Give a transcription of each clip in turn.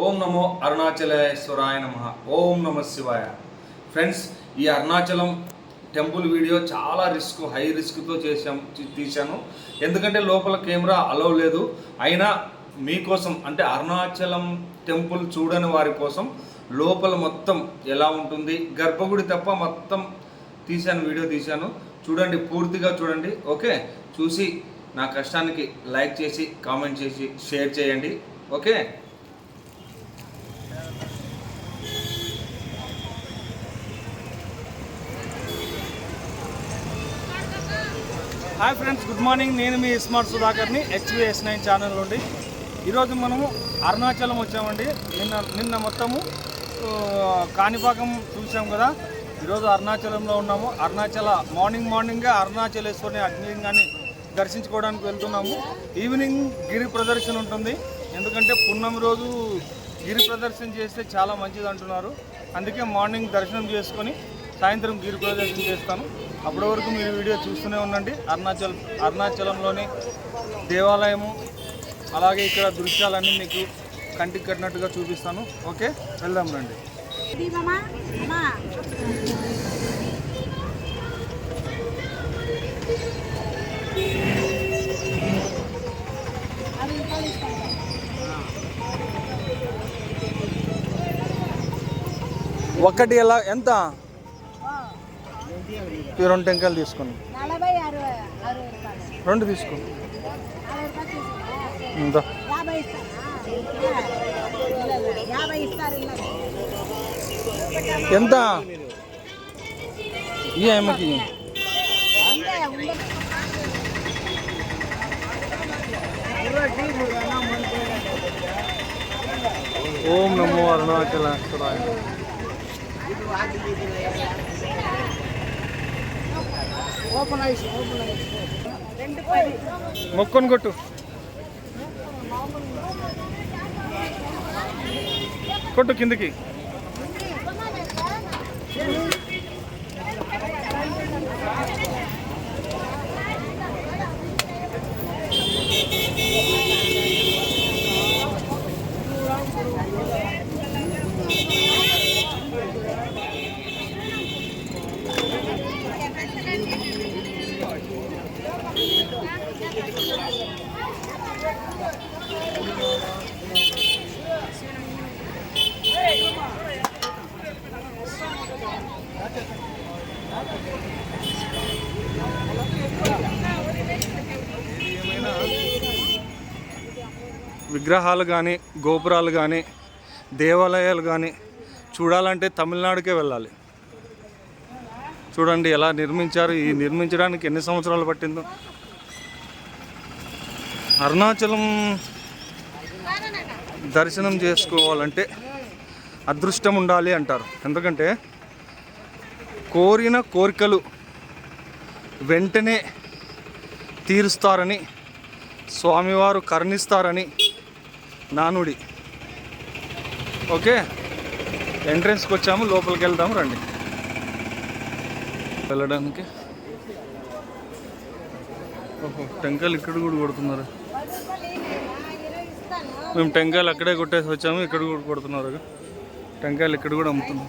ఓం నమో అరుణాచలేశ్వరాయ నమ. ఓం నమ శివాయ. ఫ్రెండ్స్ ఈ అరుణాచలం టెంపుల్ వీడియో చాలా రిస్క్ హై రిస్క్తో చేసాం తీశాను. ఎందుకంటే లోపల కెమెరా అలో లేదు. అయినా మీకోసం అంటే అరుణాచలం టెంపుల్ చూడని వారి కోసం లోపల మొత్తం ఎలా ఉంటుంది గర్భగుడి తప్ప మొత్తం తీశాను వీడియో తీశాను. చూడండి పూర్తిగా చూడండి ఓకే? చూసి నా కష్టానికి లైక్ చేసి కామెంట్ చేసి షేర్ చేయండి okay? Hi friends good morning. నేను మీ స్మార్ట్ సుధాకర్ని హెచ్విఎస్ నైన్ ఛానల్ నుండి. ఈరోజు మనము అరుణాచలం వచ్చామండి. నిన్న నిన్న మొత్తము కాణిపాకం చూసాం కదా. ఈరోజు అరుణాచలంలో ఉన్నాము. అరుణాచల మార్నింగ్ మార్నింగ్గా అరుణాచలేశ్వరిని అగ్నిలింగాన్ని దర్శించుకోవడానికి వెళ్తున్నాము. ఈవినింగ్ గిరి ప్రదర్శన ఉంటుంది. ఎందుకంటే పున్నమి రోజు గిరి ప్రదర్శన చేస్తే చాలా మంచిది అంటున్నారు. అందుకే మార్నింగ్ దర్శనం చేసుకొని సాయంత్రం గిరి ప్రదర్శన చేస్తాను. అప్పటి వరకు మీరు వీడియో చూస్తూనే ఉండండి. అరుణాచల్ అరుణాచలంలోని దేవాలయము అలాగే ఇక్కడ దృశ్యాలన్నీ మీకు కంటికి కట్టినట్టుగా చూపిస్తాను. ఓకే? వెళ్దాం రండి. ఒక్కటి ఎలా ఎంత? ఈ రెండు టెంకాయలు తీసుకోండి రెండు తీసుకోండి ఎంత? ఈ ఆమెకి ఓం నమో అరుణాచలేశ్వరాయ మొక్కను కొట్టు. కొట్టు కిందికి. విగ్రహాలు కానీ గోపురాలు కానీ దేవాలయాలు కానీ చూడాలంటే తమిళనాడుకే వెళ్ళాలి. చూడండి ఎలా నిర్మించారు ఈ నిర్మించడానికి ఎన్ని సంవత్సరాలు పట్టిందో. అరుణాచలం దర్శనం చేసుకోవాలంటే అదృష్టం ఉండాలి అంటారు. ఎందుకంటే కోరిన కోరికలు వెంటనే తీరుస్తారని స్వామివారు కరుణిస్తారని నానుడి. ఓకే? ఎంట్రెన్స్కి వచ్చాము లోపలికి వెళ్దాము రండి. వెళ్ళడానికి. ఓహో టెంకాయలు ఇక్కడ కూడా కొడుతున్నారు. మేము టెంకాయలు అక్కడే కొట్టేసి వచ్చాము ఇక్కడ కూడా కొడుతున్నారు. టెంకాయలు ఇక్కడ కూడా అమ్ముతున్నాం.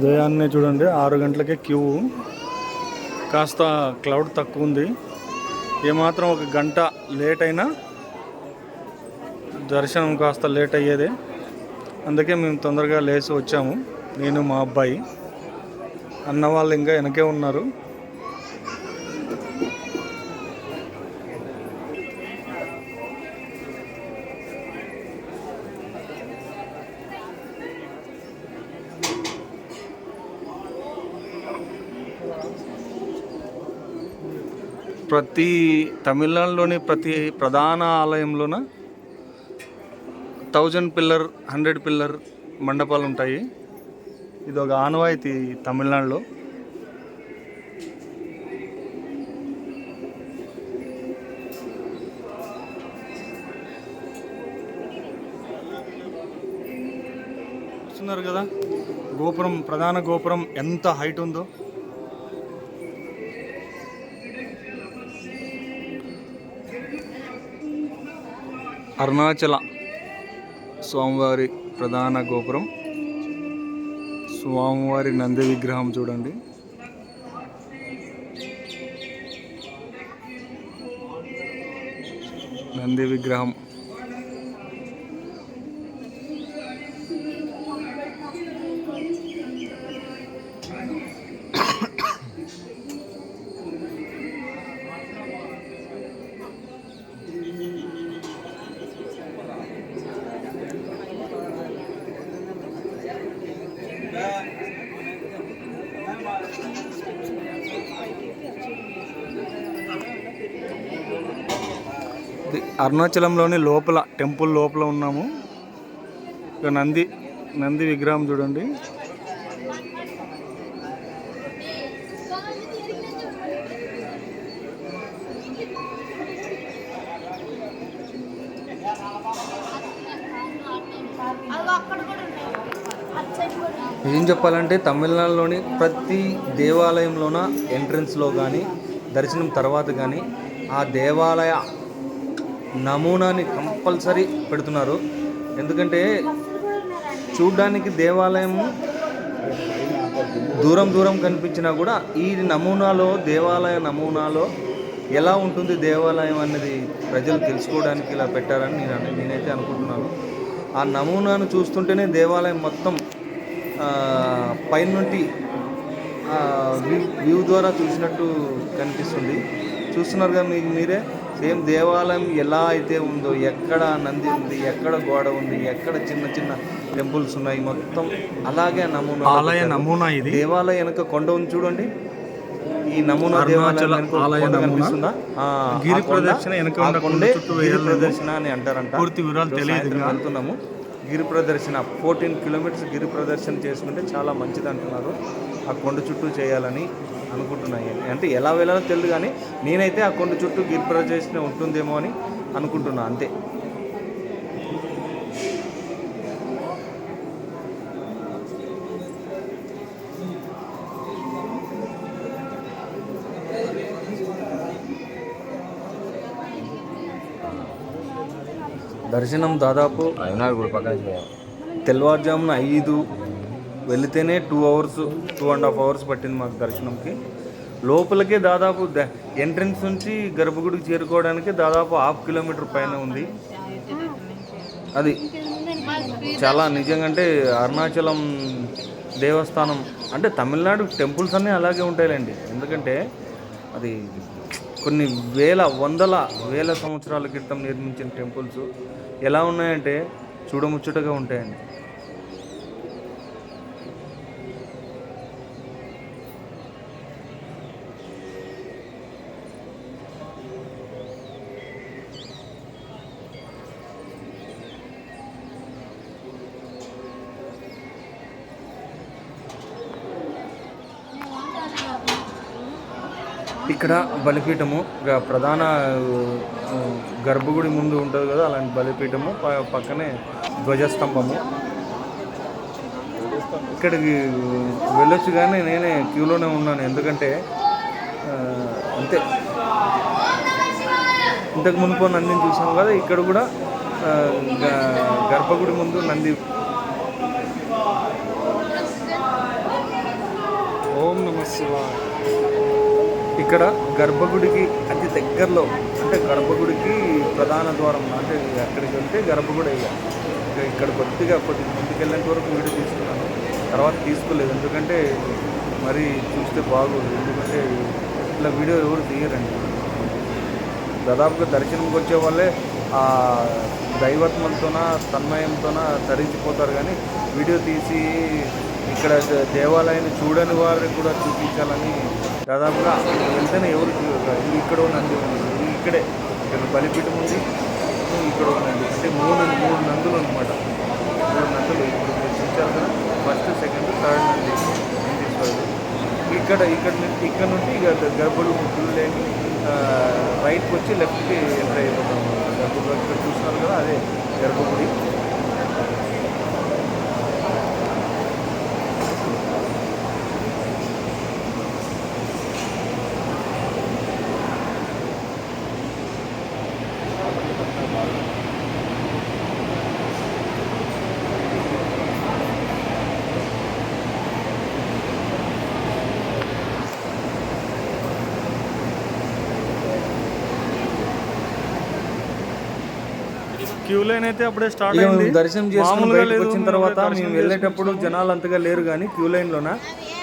ఉదయాన్నే చూడండి ఆరు గంటలకే క్యూ. కాస్త క్లౌడ్ తక్కువ ఉంది. ఏమాత్రం ఒక గంట లేట్ అయినా దర్శనం కాస్త లేట్ అయ్యేదే. అందుకే మేము తొందరగా లేచి వచ్చాము. నేను మా అబ్బాయి అన్న వాళ్ళు ఇంకా వెనకే ఉన్నారు. ప్రతి తమిళనాడులోని ప్రతి ప్రధాన ఆలయంలోన థౌజండ్ పిల్లర్ హండ్రెడ్ పిల్లర్ మండపాలు ఉంటాయి. ఇది ఒక ఆనవాయితీ తమిళనాడులో. చూస్తున్నారు కదా? గోపురం ప్రధాన గోపురం ఎంత హైట్ ఉందో. అరుణాచల స్వామివారి ప్రధాన గోపురం. స్వామివారి నంది విగ్రహం చూడండి. నంది విగ్రహం. అరుణాచలంలోని లోపల టెంపుల్ లోపల ఉన్నాము. ఇక నంది నంది విగ్రహం చూడండి. ఏం చెప్పాలంటే తమిళనాడులోని ప్రతి దేవాలయంలోన ఎంట్రన్స్లో కానీ దర్శనం తర్వాత కానీ ఆ దేవాలయ నమూనాని కంపల్సరీ పెడుతున్నారు. ఎందుకంటే చూడ్డానికి దేవాలయం దూరం దూరం కనిపించినా కూడా ఈ నమూనాలో దేవాలయ నమూనాలో ఎలా ఉంటుంది దేవాలయం అనేది ప్రజలు తెలుసుకోవడానికి ఇలా పెట్టారని నేను నేనైతే అనుకుంటున్నాను. ఆ నమూనాను చూస్తుంటేనే దేవాలయం మొత్తం పైనుండి వ్యూ వ్యూ ద్వారా చూసినట్టు కనిపిస్తుంది. చూస్తున్నారు కదా మీకు మీరే? సేమ్ దేవాలయం ఎలా అయితే ఉందో ఎక్కడ నంది ఉంది ఎక్కడ గోడ ఉంది ఎక్కడ చిన్న చిన్న టెంపుల్స్ ఉన్నాయి మొత్తం అలాగే నమూనా ఆలయ నమూనా ఇది దేవాలయం వెనక కొండ ఉంది చూడండి ఈ నమూనా దేవాలయం. కనిపిస్తుందా గిరి ప్రదక్షిణ వెనక కొండ చుట్టూ గిరి. ప్రదక్షిణ అని అంటారంట పూర్తి వివరాలు తెలియదు. వెళ్తున్నాము గిరి ప్రదర్శన ఫోర్టీన్ కిలోమీటర్స్ గిరి ప్రదర్శన చేసుకుంటే చాలా మంచిది అంటున్నారు ఆ కొండ చుట్టూ చేయాలని అనుకుంటున్నాయి అంటే ఎలా వెళ్ళాలో తెలియదు కానీ నేనైతే ఆ కొండ చుట్టూ గిరి ప్రదర్శన ఉంటుందేమో అని అనుకుంటున్నాను అంతే. దర్శనం దాదాపు తెల్లవారుజామున ఐదు వెళితేనే two hours two and half hours పట్టింది మాకు దర్శనంకి. లోపలికే దాదాపు ఎంట్రన్స్ నుంచి గర్భగుడికి చేరుకోవడానికి దాదాపు హాఫ్ కిలోమీటర్ పైన ఉంది. అది చాలా నిజంగా అంటే అరుణాచలం దేవస్థానం అంటే తమిళనాడు టెంపుల్స్ అన్నీ అలాగే ఉంటాయిలేండి. ఎందుకంటే అది కొన్ని వేల వందల వేల సంవత్సరాల క్రితం నిర్మించిన టెంపుల్స్ ఎలా ఉన్నాయంటే చూడముచ్చటగా ఉంటాయండి. ఇక్కడ బలిపీఠము ప్రధాన గర్భగుడి ముందు ఉంటుంది కదా అలాంటి బలిపీఠము పక్కనే ధ్వజస్తంభము. ఇక్కడికి వెళ్ళొచ్చు కానీ నేనే క్యూలోనే ఉన్నాను. ఎందుకంటే అంతే. ఇంతకు మునుపు నందిని చూసాం కదా ఇక్కడ కూడా గర్భగుడి ముందు నంది. ఓం నమ శివాయ. ఇక్కడ గర్భగుడికి అతి దగ్గరలో అంటే గర్భగుడికి ప్రధాన ద్వారం అంటే అక్కడికి వెళ్తే గర్భగుడి ఇక ఇక్కడ కొద్దిగా కొద్ది ముందుకెళ్ళేంత వరకు వీడియో తీసుకున్నాను తర్వాత తీసుకోలేదు ఎందుకంటే మరి చూస్తే బాగోదు. ఎందుకంటే ఇట్లా వీడియో ఎవరు తీయరండి. దాదాపుగా దర్శనంకి వచ్చే వాళ్ళే ఆ దైవత్వంతోన తన్మయంతోన తరించిపోతారు కానీ వీడియో తీసి ఇక్కడ దేవాలయాన్ని చూడని వారిని కూడా చూపించాలని దాదాపుగా వెళ్తేనే ఎవరు ఇక్కడ నంది ఉంది. ఇక్కడే. ఇక్కడ బలిపీఠం ఉంది. ఇక్కడ ఒక నంది. అంటే మూడు మూడు నందులు అనమాట మూడు నందులు ఇప్పుడు మీరు చూశారు కదా. First second third Nandi. నందీశ్వరుడు ఇక్కడ ఇక్కడ నుంచి ఇక్కడ నుండి ఇక గర్భుడు ముగ్గులు లేని రైట్కి వచ్చి లెఫ్ట్కి ఎంటర్ అయిపోతాం. గర్భగుడి ఇక్కడ చూస్తున్నారు కదా అదే గర్భగుడి. క్యూ లైన్ అయితే అప్పుడే స్టార్ట్ అయింది. దర్శనం చేసుకుని వచ్చిన తర్వాత మేము వెళ్ళేటప్పుడు జనాలు అంతగా లేరు కానీ క్యూ లైన్లోన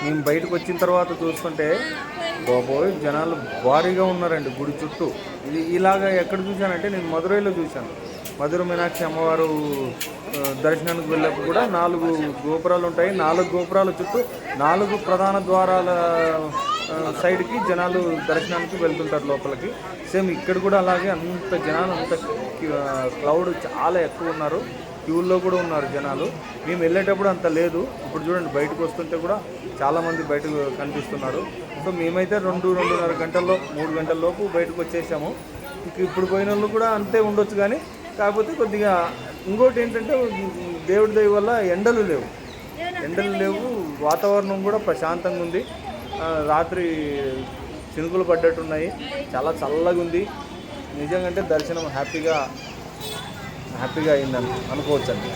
మేము బయటకు వచ్చిన తర్వాత చూస్తుంటే బాబోయ్ జనాలు భారీగా ఉన్నారండి గుడి చుట్టూ. ఇది ఇలాగా ఎక్కడ చూశానంటే నేను మధురైలో చూశాను. మధుర మీనాక్షి అమ్మవారు దర్శనానికి వెళ్ళినప్పుడు కూడా నాలుగు గోపురాలు ఉంటాయి. నాలుగు గోపురాల చుట్టూ నాలుగు ప్రధాన ద్వారాల సైడ్కి జనాలు దర్శనానికి వెళ్తుంటారు లోపలికి. సేమ్ ఇక్కడ కూడా అలాగే అంత జనాలు అంత క్లౌడ్ చాలా ఎక్కువ ఉన్నారు. క్యూల్లో కూడా ఉన్నారు జనాలు. మేము వెళ్ళేటప్పుడు అంత లేదు. ఇప్పుడు చూడండి బయటకు వస్తుంటే కూడా చాలామంది బయటకు కనిపిస్తున్నారు. సో మేమైతే రెండు రెండున్నర గంటల్లో మూడు గంటల లోపు బయటకు వచ్చేసాము. ఇప్పుడు పోయిన వాళ్ళు కూడా అంతే ఉండొచ్చు కానీ కాకపోతే కొద్దిగా ఇంకోటి ఏంటంటే దేవుడి దయ వల్ల ఎండలు లేవు. ఎండలు లేవు. వాతావరణం కూడా ప్రశాంతంగా ఉంది. రాత్రి చినుకులు పడ్డట్టున్నాయి. చాలా చల్లగా ఉంది. నిజంగా అంటే దర్శనం హ్యాపీగా హ్యాపీగా అయిందని అనుకోవచ్చు అండి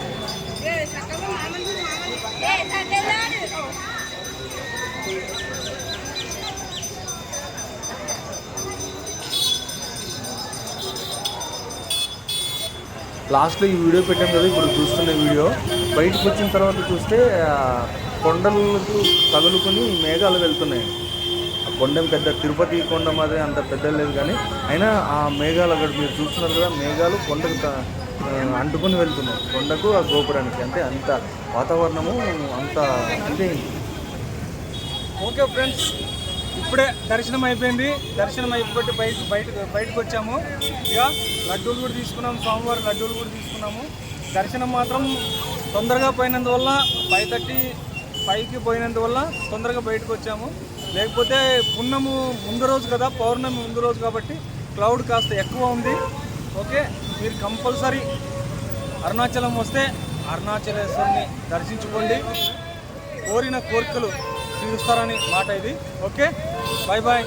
లాస్ట్లో ఈ వీడియో పెట్టాం కదా ఇప్పుడు చూస్తున్న వీడియో. బయటకు వచ్చిన తర్వాత చూస్తే కొండలకు తగులుకొని మేఘాలు వెళ్తున్నాయి కొండెం పెద్ద తిరుపతి కొండ మాదిరి అంత పెద్ద లేదు కానీ అయినా ఆ మేఘాలు అక్కడ మీరు చూస్తున్నారు కదా మేఘాలు కొండకు అంటుకుని అంటుకొని వెళ్తున్నాయి. కొండకు ఆ గోపురానికి అంటే అంత వాతావరణము అంత అంటే ఓకే ఫ్రెండ్స్ ఇప్పుడే దర్శనం అయిపోయింది. దర్శనం అయిపోయి బయట బయట బయటకు వచ్చాము. ఇక లడ్డూలు కూడా తీసుకున్నాము స్వామివారి లడ్డూలు కూడా తీసుకున్నాము. దర్శనం మాత్రం తొందరగా పోయినందువల్ల ఫైవ్ థర్టీ ఫైవ్కి పోయినందువల్ల తొందరగా బయటకు వచ్చాము. లేకపోతే పున్నము ముందు రోజు కదా పౌర్ణమి ముందు రోజు కాబట్టి క్లౌడ్ కాస్త ఎక్కువ ఉంది. ఓకే మీరు కంపల్సరీ అరుణాచలం వస్తే అరుణాచలేశ్వరిని దర్శించుకోండి. కోరిన కోరికలు తీరుస్తారని మాట ఇది. Okay bye bye